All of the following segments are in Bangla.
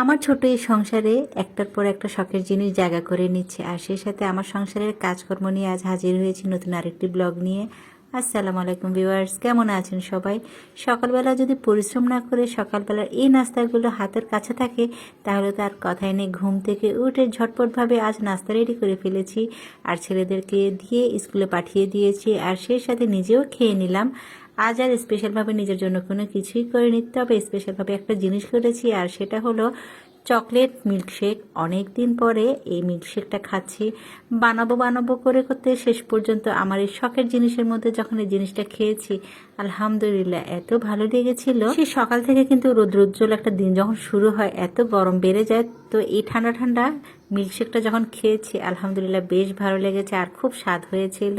আমার ছোট এই সংসারে একটার পর একটা শখের জিনিস জায়গা করে নিচ্ছে, আর সেই সাথে আমার সংসারের কাজকর্ম নিয়ে আজ হাজির হয়েছি নতুন আরেকটি ব্লগ নিয়ে। আসসালামু আলাইকুম ভিউয়ার্স, কেমন আছেন সবাই? সকালবেলা যদি পরিশ্রম না করে সকালবেলার এই নাস্তাগুলো হাতের কাছে থাকে, তাহলে তার কথাই নেই, ঘুম থেকে উঠে ঝটপটভাবে আজ নাস্তা রেডি করে ফেলেছি। আর ছেলেদেরকে দিয়ে স্কুলে পাঠিয়ে দিয়েছি, আর সেই সাথে নিজেও খেয়ে নিলাম। আজ আর স্পেশালভাবে নিজের জন্য কোনো কিছুই করে নিতে হবে স্পেশালভাবে একটা জিনিস করেছি আর সেটা হলো চকলেট মিল্কশেক অনেক দিন পরে এই মিল্কশেকটা খাচ্ছি। বানাবো বানাবো করে করতে শেষ পর্যন্ত আমার এই শখের জিনিসের মধ্যে যখন এই জিনিসটা খেয়েছি, আলহামদুলিল্লাহ, এত ভালো লেগেছিল। সেই সকাল থেকে কিন্তু রৌদ্রোজ্জ্বল একটা দিন যখন শুরু হয়, এত গরম বেড়ে যায়, তো এই ঠান্ডা ঠান্ডা মিল্কশেকটা যখন খেয়েছি, আলহামদুলিল্লাহ, বেশ ভালো লেগেছে, আর খুব স্বাদ হয়েছিল।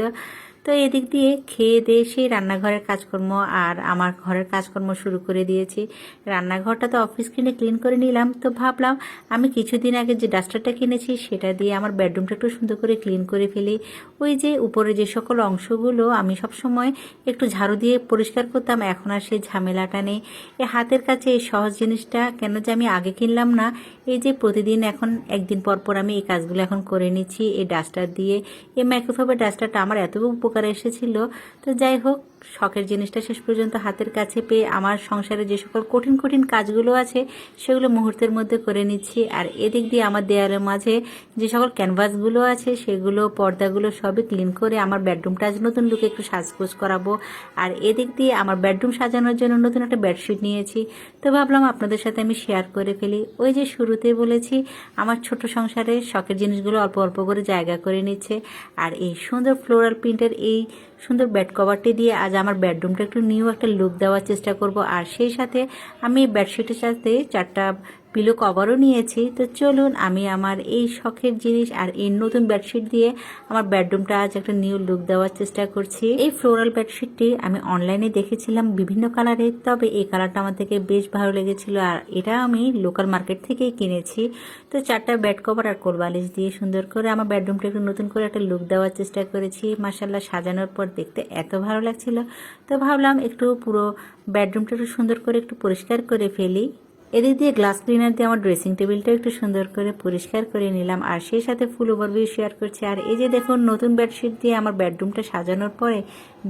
তো এদিক দিয়ে খেয়ে দিয়ে সেই রান্নাঘরের কাজকর্ম আর আমার ঘরের কাজকর্ম শুরু করে দিয়েছি। রান্নাঘরটা তো অফিস কিনে ক্লিন করে নিলাম। তো ভাবলাম আমি কিছুদিন আগে যে ডাস্টারটা কিনেছি সেটা দিয়ে আমার বেডরুমটা একটু সুন্দর করে ক্লিন করে ফেলি। ওই যে উপরে যে সকল অংশগুলো আমি সব সময় একটু ঝাড়ু দিয়ে পরিষ্কার করতাম, এখন আর সেই ঝামেলাটা নেই। এই হাতের কাছে এই সহজ জিনিসটা কেন যে আমি আগে কিনলাম না? এই যে প্রতিদিন এখন একদিন পর পর আমি এই কাজগুলো এখন করে নিচ্ছি, এই ডাস্টার দিয়ে। এই মাইক্রোফাইবার ডাস্টারটা আমার এত উপকার এসেছিল। তো যাই হোক শখের জিনিসটা শেষ পর্যন্ত হাতের কাছে পেয়ে আমার সংসারে যে সকল কঠিন কঠিন কাজগুলো আছে, সেগুলো মুহূর্তের মধ্যে করে নিচ্ছি। আর এদিক দিয়ে আমার দেয়ালের মাঝে যে সকল ক্যানভাসগুলো আছে, সেগুলো, পর্দাগুলো সবই ক্লিন করে আমার বেডরুমটা আজ নতুন লুকে একটু সাজগোজ করাবো। আর এদিক দিয়ে আমার বেডরুম সাজানোর জন্য নতুন একটা বেডশিট নিয়েছি। তো ভাবলাম আপনাদের সাথে আমি শেয়ার করে ফেলি। ওই যে শুরুতে বলেছি, আমার ছোট সংসারে শখের জিনিসগুলো অল্প অল্প করে জায়গা করে নিচ্ছে। আর এই সুন্দর ফ্লোরাল প্রিন্টের এই সুন্দর বেড কভারটি দিয়ে আজ আমার বেডরুমটা একটু নিউ একটা লুক দেওয়ার চেষ্টা করব। আর সেই সাথে আমি বেডশিটের সাথে চারটা পিলো কভারও নিয়েছি। তো চলুন আমি আমার এই শখের জিনিস আর এই নতুন বেডশিট দিয়ে আমার বেডরুমটা আজ একটা নিউ লুক দেওয়ার চেষ্টা করছি। এই ফ্লোরাল বেডশিটটি আমি অনলাইনে দেখেছিলাম বিভিন্ন কালারের তবে এই কালারটা আমার থেকে বেশ ভালো লেগেছিল আর এটা আমি লোকাল মার্কেট থেকেই কিনেছি। তো চারটা বেড কভার আর কোলবালিশ দিয়ে সুন্দর করে আমার বেডরুমটা একটু নতুন করে একটা লুক দেওয়ার চেষ্টা করেছি। মাসাল্লাহ সাজানোর পর দেখতে এত ভালো লাগছিল। তো ভাবলাম একটু পুরো বেডরুমটা একটু সুন্দর করে একটু পরিষ্কার করে ফেলি। এদিক দিয়ে গ্লাস ক্লিনার দিয়ে আমার ড্রেসিং টেবিলটা একটু সুন্দর করে পরিষ্কার করে নিলাম। আর সেই সাথে ফুল ওভারভিউ শেয়ার করছি। আর এই যে দেখুন, নতুন বেডশিট দিয়ে আমার বেডরুমটা সাজানোর পরে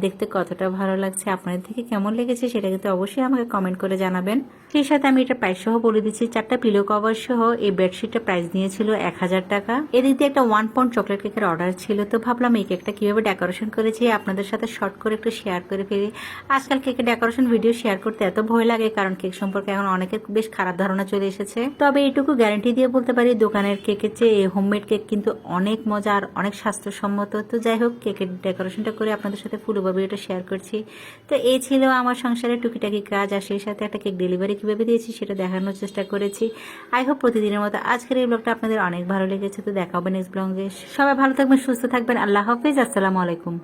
দেখতে কতটা ভালো লাগছে। আপনাদের থেকে কেমন লেগেছে সেটা কিন্তু অবশ্যই আমাকে কমেন্ট করে জানাবেন। সেই সাথে আমি এটা প্রাইস সহ বলে দিচ্ছি। চারটা পিলো কভার সহ এই বেডশিটটা প্রাইস নিয়েছিল এক হাজার টাকা। এদিক দিয়ে একটা ওয়ান পাউন্ড চকলেট কেকের অর্ডার ছিল। তো ভাবলাম এই কেকটা কীভাবে ডেকোরেশন করেছি আপনাদের সাথে শর্ট করে একটু শেয়ার করে ফেলি। আজকাল কেকের ডেকোরেশন ভিডিও শেয়ার করতে এত ভয় লাগে, কারণ কেক সম্পর্কে এখন অনেকের বেশ খারাপ ধারণা চলে এসেছে। তবে এইটুকু গ্যারান্টি দিয়ে বলতে পারি, দোকানের কেকের চেয়ে এই হোমমেড কেক কিন্তু অনেক মজা আর অনেক স্বাস্থ্যসম্মত। তো যাই হোক কেকের ডেকোরেশনটা করে আপনাদের সাথে ফুল ভিডিওটা শেয়ার করছি। তো এই ছিল আমার সংসারের টুকিটাকি কাজ, আর সেই সাথে একটা কেক ডেলিভারি কীভাবে দিয়েছি সেটা দেখানোর চেষ্টা করেছি। আই হোপ প্রতিদিনের মতো আজকের এই ব্লগটা আপনাদের অনেক ভালো লেগেছে। তো দেখা হবে নেক্সট ব্লগে সবাই ভালো থাকবেন, সুস্থ থাকবেন। আল্লাহ হাফিজ। আসসালামু আলাইকুম।